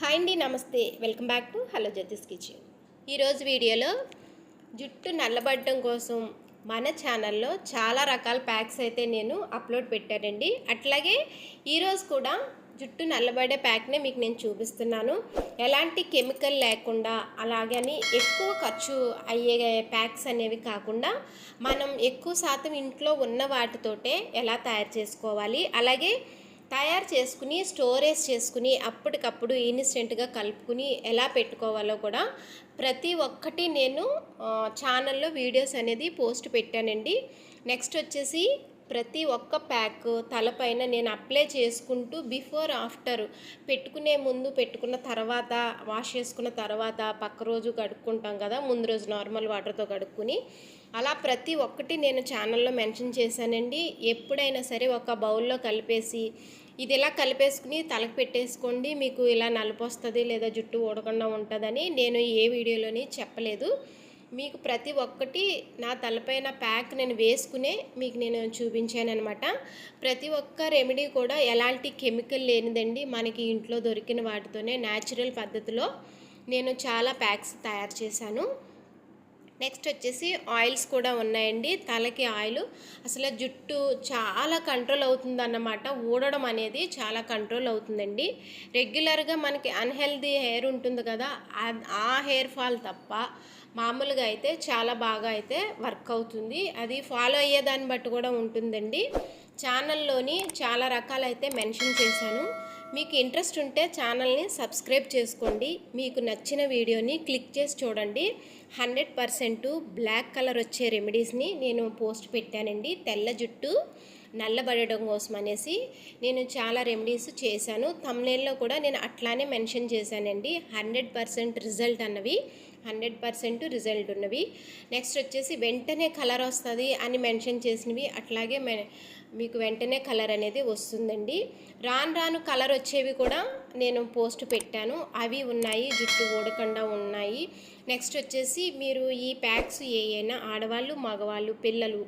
Hi అండి నమస్తే. Welcome back to hello Jyothish kitchen. ఈరోజు వీడియోలో జుట్టు నల్లబడడం కోసం మన ఛానల్లో చాలా రకాల ప్యాక్స్ అయితే నేను అప్లోడ్ పెట్టానండి. అట్లాగే ఈరోజు కూడా జుట్టు నల్లబడే ప్యాక్నే మీకు నేను చూపిస్తున్నాను. ఎలాంటి కెమికల్ లేకుండా అలాగని ఎక్కువ ఖర్చు అయ్యే ప్యాక్స్ అనేవి కాకుండా మనం ఎక్కువ శాతం ఇంట్లో ఉన్న వాటితోటే ఎలా తయారు చేసుకోవాలి అలాగే తయారు చేసుకుని స్టోరేజ్ చేసుకుని అప్పటికప్పుడు ఇన్స్టెంట్గా కలుపుకుని ఎలా పెట్టుకోవాలో కూడా ప్రతి ఒక్కటి నేను ఛానల్లో వీడియోస్ అనేది పోస్ట్ పెట్టానండి. నెక్స్ట్ వచ్చేసి ప్రతి ఒక్క ప్యాక్ తలపైన నేను అప్లై చేసుకుంటూ బిఫోర్ ఆఫ్టర్ పెట్టుకునే ముందు పెట్టుకున్న తర్వాత వాష్ చేసుకున్న తర్వాత పక్క రోజు కడుక్కుంటాం కదా ముందు రోజు నార్మల్ వాటర్తో కడుక్కుని. అలా ప్రతి ఒక్కటి నేను ఛానల్లో మెన్షన్ చేశానండి. ఎప్పుడైనా సరే ఒక బౌల్లో కలిపేసి ఇది ఇలా కలిపేసుకుని తలకు పెట్టేసుకోండి. మీకు ఇలా నలుపు వస్తుంది లేదా జుట్టు ఊడకుండా ఉంటుందని నేను ఏ వీడియోలోని చెప్పలేదు. మీకు ప్రతి ఒక్కటి నా తలపైన ప్యాక్ నేను వేసుకునే మీకు నేను చూపించాను అనమాట ప్రతి ఒక్క రెమెడీ కూడా ఎలాంటి కెమికల్ లేనిదండి. మనకి ఇంట్లో దొరికిన వాటితోనే న్యాచురల్ పద్ధతిలో నేను చాలా ప్యాక్స్ తయారు చేశాను. నెక్స్ట్ వచ్చేసి ఆయిల్స్ కూడా ఉన్నాయండి. తలకి ఆయిల్. అసలు జుట్టు చాలా కంట్రోల్ అవుతుంది అన్నమాట ఊడడం అనేది చాలా కంట్రోల్ అవుతుందండి. రెగ్యులర్గా మనకి అన్హెల్దీ హెయిర్ ఉంటుంది కదా ఆ- ఆ హెయిర్ ఫాల్ తప్ప మామూలుగా అయితే చాలా బాగా అయితే వర్క్ అవుతుంది. అది ఫాలో అయ్యేదాన్ని బట్టి కూడా ఉంటుందండి. ఛానల్లోని చాలా రకాలైతే మెన్షన్ చేశాను. మీకు ఇంట్రెస్ట్ ఉంటే ఛానల్ని సబ్స్క్రైబ్ చేసుకోండి. మీకు నచ్చిన వీడియోని క్లిక్ చేసి చూడండి. హండ్రెడ్ పర్సెంట్ బ్లాక్ కలర్ వచ్చే రెమెడీస్ని నేను పోస్ట్ పెట్టానండి. తెల్ల జుట్టు నల్లబడడం కోసం అనేసి నేను చాలా రెమెడీస్ చేశాను. తమ్నేల్లో కూడా నేను అట్లానే మెన్షన్ చేశానండి. హండ్రెడ్ పర్సెంట్ రిజల్ట్ అన్నవి హండ్రెడ్ పర్సెంట్ రిజల్ట్ ఉన్నవి. నెక్స్ట్ వచ్చేసి వెంటనే కలర్ వస్తుంది అని మెన్షన్ చేసినవి అట్లాగే మె మీకు వెంటనే కలర్ అనేది వస్తుందండి. రాను రాను కలర్ వచ్చేవి కూడా నేను పోస్ట్ పెట్టాను. అవి ఉన్నాయి జుట్టు ఊడకుండా ఉన్నాయి. నెక్స్ట్ వచ్చేసి మీరు ఈ ప్యాక్స్ ఏ అయినా ఆడవాళ్ళు మగవాళ్ళు పిల్లలు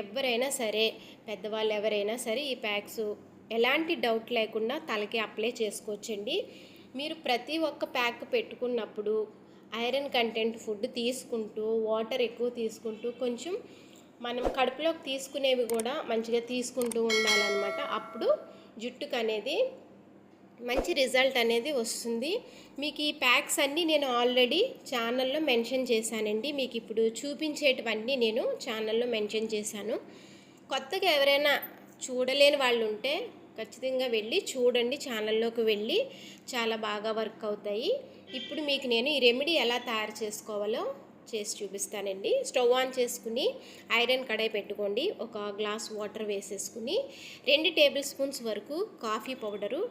ఎవరైనా సరే పెద్దవాళ్ళు ఎవరైనా సరే ఈ ప్యాక్స్ ఎలాంటి డౌట్ లేకుండా తలకి అప్లై చేసుకోవచ్చండి. మీరు ప్రతి ఒక్క ప్యాక్ పెట్టుకున్నప్పుడు ఐరన్ కంటెంట్ ఫుడ్ తీసుకుంటూ వాటర్ ఎక్కువ తీసుకుంటూ కొంచెం మనం కడుపులోకి తీసుకునేవి కూడా మంచిగా తీసుకుంటూ ఉండాలన్నమాట. అప్పుడు జుట్టుకు అనేది మంచి రిజల్ట్ అనేది వస్తుంది. మీకు ఈ ప్యాక్స్ అన్నీ నేను ఆల్రెడీ ఛానల్లో మెన్షన్ చేశానండి. మీకు ఇప్పుడు చూపించేటివన్నీ నేను ఛానల్లో మెన్షన్ చేశాను. కొత్తగా ఎవరైనా చూడలేని వాళ్ళు ఉంటే ఖచ్చితంగా వెళ్ళి చూడండి ఛానల్లోకి వెళ్ళి చాలా బాగా వర్క్ అవుతాయి. ఇప్పుడు మీకు నేను ఈ రెమెడీ ఎలా తయారు చేసుకోవాలో చేసి చూపిస్తానండి. స్టవ్ ఆన్ చేసుకుని ఐరన్ కడాయి పెట్టుకోండి. ఒక గ్లాస్ వాటర్ వేసేసుకుని రెండు టేబుల్ స్పూన్స్ వరకు కాఫీ పౌడరు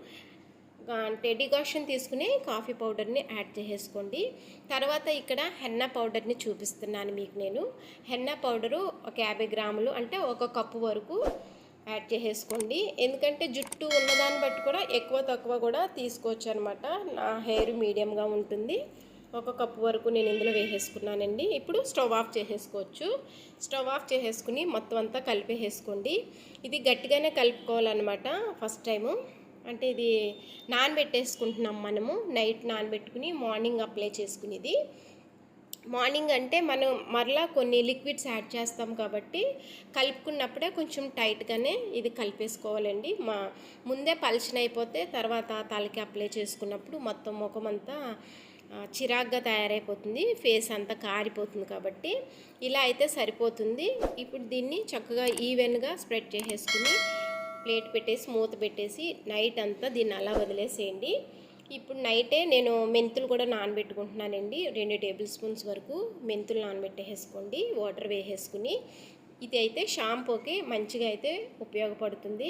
అంటే డికాషన్ తీసుకుని కాఫీ పౌడర్ని యాడ్ చేసేసుకోండి. తర్వాత ఇక్కడ హెన్న పౌడర్ని చూపిస్తున్నాను మీకు నేను. హెన్న పౌడరు ఒక యాభై గ్రాములు అంటే ఒక కప్పు వరకు యాడ్ చేసేసుకోండి. ఎందుకంటే జుట్టు ఉన్నదాన్ని బట్టి కూడా ఎక్కువ తక్కువ కూడా తీసుకోవచ్చు అనమాట నా హెయిర్ మీడియంగా ఉంటుంది. ఒక కప్పు వరకు నేను ఇందులో వేసేసుకున్నానండి. ఇప్పుడు స్టవ్ ఆఫ్ చేసేసుకోవచ్చు. స్టవ్ ఆఫ్ చేసేసుకుని మొత్తం అంతా కలిపేసేసుకోండి. ఇది గట్టిగానే కలుపుకోవాలన్నమాట ఫస్ట్ టైము. అంటే ఇది నానబెట్టేసుకుంటున్నాం మనము. నైట్ నానబెట్టుకుని మార్నింగ్ అప్లై చేసుకునేది. మార్నింగ్ అంటే మనం మరలా కొన్ని లిక్విడ్స్ యాడ్ చేస్తాం కాబట్టి కలుపుకున్నప్పుడే కొంచెం టైట్గానే ఇది కలిపేసుకోవాలండి. మా ముందే పలిచిన అయిపోతే తర్వాత తలకి అప్లై చేసుకున్నప్పుడు మొత్తం ముఖం అంతా చిరాగ్గా తయారైపోతుంది ఫేస్ అంతా కారిపోతుంది కాబట్టి ఇలా అయితే సరిపోతుంది. ఇప్పుడు దీన్ని చక్కగా ఈవెన్గా స్ప్రెడ్ చేసేసుకుని ప్లేట్ పెట్టేసి మూత పెట్టేసి నైట్ అంతా దీన్ని అలా వదిలేసేయండి. ఇప్పుడు నైటే నేను మెంతులు కూడా నానబెట్టుకుంటున్నానండి. రెండు టేబుల్ స్పూన్స్ వరకు మెంతులు నానబెట్టేసుకోండి వాటర్ వేసేసుకుని. ఇది అయితే షాంపూకి మంచిగా అయితే ఉపయోగపడుతుంది.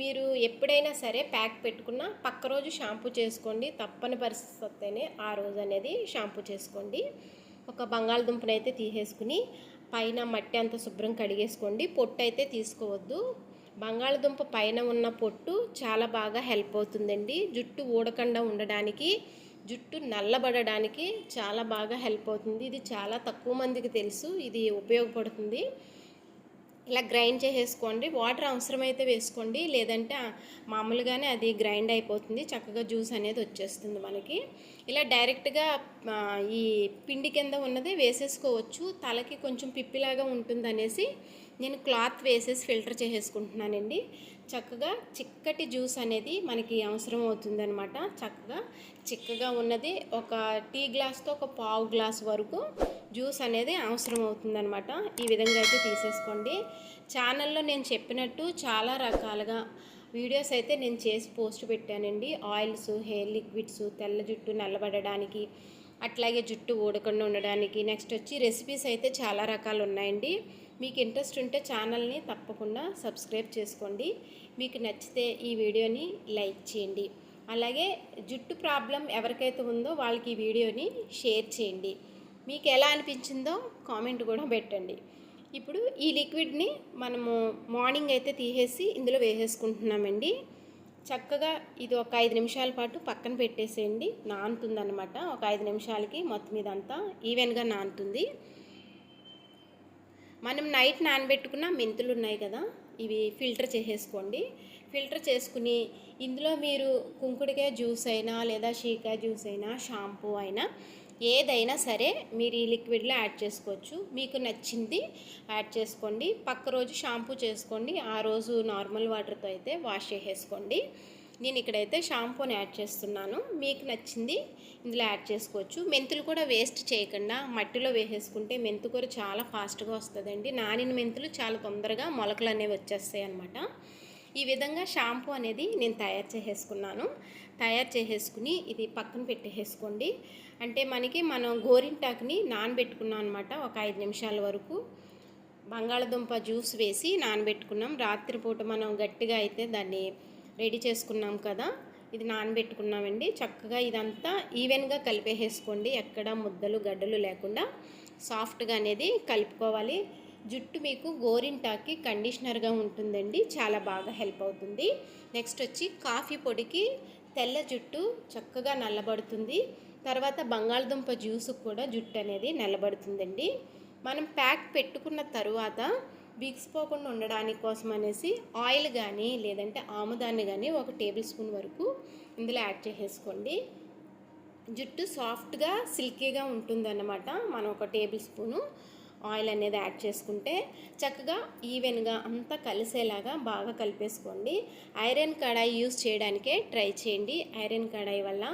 మీరు ఎప్పుడైనా సరే ప్యాక్ పెట్టుకున్న పక్క రోజు షాంపూ చేసుకోండి. తప్పని పరిస్థితి వస్తేనే ఆ రోజు అనేది షాంపూ చేసుకోండి. ఒక బంగాళదుంపను అయితే తీసేసుకుని పైన మట్టి అంతా శుభ్రం కడిగేసుకోండి. పొట్టు అయితే తీసుకోవద్దు. బంగాళదుంప పైన ఉన్న పొట్టు చాలా బాగా హెల్ప్ అవుతుందండి. జుట్టు ఊడకుండా ఉండడానికి జుట్టు నల్లబడడానికి చాలా బాగా హెల్ప్ అవుతుంది. ఇది చాలా తక్కువ మందికి తెలుసు. ఇది ఉపయోగపడుతుంది. ఇలా గ్రైండ్ చేసేసుకోండి. వాటర్ అవసరమైతే వేసుకోండి. లేదంటే మామూలుగానే అది గ్రైండ్ అయిపోతుంది. చక్కగా జ్యూస్ అనేది వచ్చేస్తుంది మనకి. ఇలా డైరెక్ట్గా ఈ పిండి కింద ఉన్నది వేసేసుకోవచ్చు. తలకి కొంచెం పిప్పిలాగా ఉంటుంది అనేసి నేను క్లాత్ వేసేసి ఫిల్టర్ చేసేసుకుంటున్నానండి. చక్కగా చిక్కటి జ్యూస్ అనేది మనకి అవసరం అవుతుందనమాట చక్కగా చిక్కగా ఉన్నది. ఒక టీ గ్లాస్తో ఒక పావు గ్లాస్ వరకు జ్యూస్ అనేది అవసరం అవుతుందనమాట ఈ విధంగా అయితే తీసేసుకోండి. ఛానల్లో నేను చెప్పినట్టు చాలా రకాలుగా వీడియోస్ అయితే నేను చేసి పోస్ట్ పెట్టానండి. ఆయిల్స్ హెయిర్ లిక్విడ్స్ తెల్ల జుట్టు నల్లబడడానికి అట్లాగే జుట్టు ఊడకుండా ఉండడానికి నెక్స్ట్ వచ్చి రెసిపీస్ అయితే చాలా రకాలు ఉన్నాయండి. మీకు ఇంట్రెస్ట్ ఉంటే ఛానల్ని తప్పకుండా సబ్స్క్రైబ్ చేసుకోండి. మీకు నచ్చితే ఈ వీడియోని లైక్ చేయండి. అలాగే జుట్టు ప్రాబ్లం ఎవరికైతే ఉందో వాళ్ళకి ఈ వీడియోని షేర్ చేయండి. మీకు ఎలా అనిపించిందో కామెంట్ కూడా పెట్టండి. ఇప్పుడు ఈ లిక్విడ్ని మనము మార్నింగ్ అయితే తీసేసి ఇందులో వేసేసుకుంటున్నామండి. చక్కగా ఇది ఒక ఐదు నిమిషాల పాటు పక్కన పెట్టేసేయండి. నానుతుందనమాట ఒక ఐదు నిమిషాలకి మొత్తం ఇదంతా ఈవెన్గా నానుతుంది. మనం నైట్ నానబెట్టుకున్న మెంతులు ఉన్నాయి కదా ఇవి ఫిల్టర్ చేసేసుకోండి. ఫిల్టర్ చేసుకుని ఇందులో మీరు కుంకుడికాయ జ్యూస్ అయినా లేదా షీకాయ జ్యూస్ అయినా షాంపూ అయినా ఏదైనా సరే మీరు ఈ లిక్విడ్లో యాడ్ చేసుకోవచ్చు. మీకు నచ్చింది యాడ్ చేసుకోండి. పక్క రోజు షాంపూ చేసుకోండి. ఆ రోజు నార్మల్ వాటర్తో అయితే వాష్ చేసేసుకోండి. నేను ఇక్కడైతే షాంపూని యాడ్ చేస్తున్నాను. మీకు నచ్చింది ఇందులో యాడ్ చేసుకోవచ్చు. మెంతులు కూడా వేస్ట్ చేయకుండా మట్టిలో వేసేసుకుంటే మెంతు కూర చాలా ఫాస్ట్గా వస్తుందండి. నానిన మెంతులు చాలా తొందరగా మొలకలు అనేవి వచ్చేస్తాయి అన్నమాట. ఈ విధంగా షాంపూ అనేది నేను తయారు చేసేసుకున్నాను. తయారు చేసేసుకుని ఇది పక్కన పెట్టేసుకోండి. అంటే మనకి మనం గోరింటాకుని నానబెట్టుకున్నాం అనమాట ఒక ఐదు నిమిషాల వరకు. బంగాళదుంప జ్యూస్ వేసి నానబెట్టుకున్నాం. రాత్రిపూట మనం గట్టిగా అయితే దాన్ని రెడీ చేసుకున్నాం కదా ఇది నానబెట్టుకున్నామండి. చక్కగా ఇదంతా ఈవెన్గా కలిపేసేసుకోండి. ఎక్కడ ముద్దలు గడ్డలు లేకుండా సాఫ్ట్గా అనేది కలుపుకోవాలి. జుట్టు మీకు గోరింటాకి కండిషనర్గా ఉంటుందండి. చాలా బాగా హెల్ప్ అవుతుంది. నెక్స్ట్ వచ్చి కాఫీ పొడికి తెల్ల జుట్టు చక్కగా నల్లబడుతుంది. తర్వాత బంగాళదుంప జ్యూస్ కూడా జుట్టు అనేది నల్లబడుతుందండి. మనం ప్యాక్ పెట్టుకున్న తరువాత బిగిసిపోకుండా ఉండడానికి కోసం అనేసి ఆయిల్ కానీ లేదంటే ఆముదాన్ని కానీ ఒక టేబుల్ స్పూన్ వరకు ఇందులో యాడ్ చేసేసుకోండి. జుట్టు సాఫ్ట్గా సిల్కీగా ఉంటుందన్నమాట. మనం ఒక టేబుల్ స్పూను ఆయిల్ అనేది యాడ్ చేసుకుంటే చక్కగా ఈవెన్గా అంతా కలిసేలాగా బాగా కలిపేసుకోండి. ఐరన్ కడాయి యూస్ చేయడానికే ట్రై చేయండి. ఐరన్ కడాయి వల్ల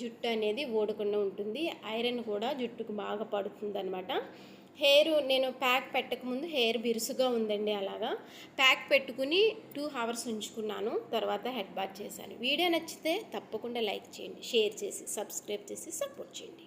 జుట్టు అనేది ఓడకుండా ఉంటుంది. ఐరన్ కూడా జుట్టుకు బాగా పడుతుంది అనమాట హెయిర్ నేను ప్యాక్ పెట్టకముందు హెయిర్ బిరుసుగా ఉందండి అలాగా. ప్యాక్ పెట్టుకుని టూ అవర్స్ ఉంచుకున్నాను తర్వాత హెడ్ బాత్ చేశాను. వీడియో నచ్చితే తప్పకుండా లైక్ చేయండి షేర్ చేసి సబ్స్క్రైబ్ చేసి సపోర్ట్ చేయండి.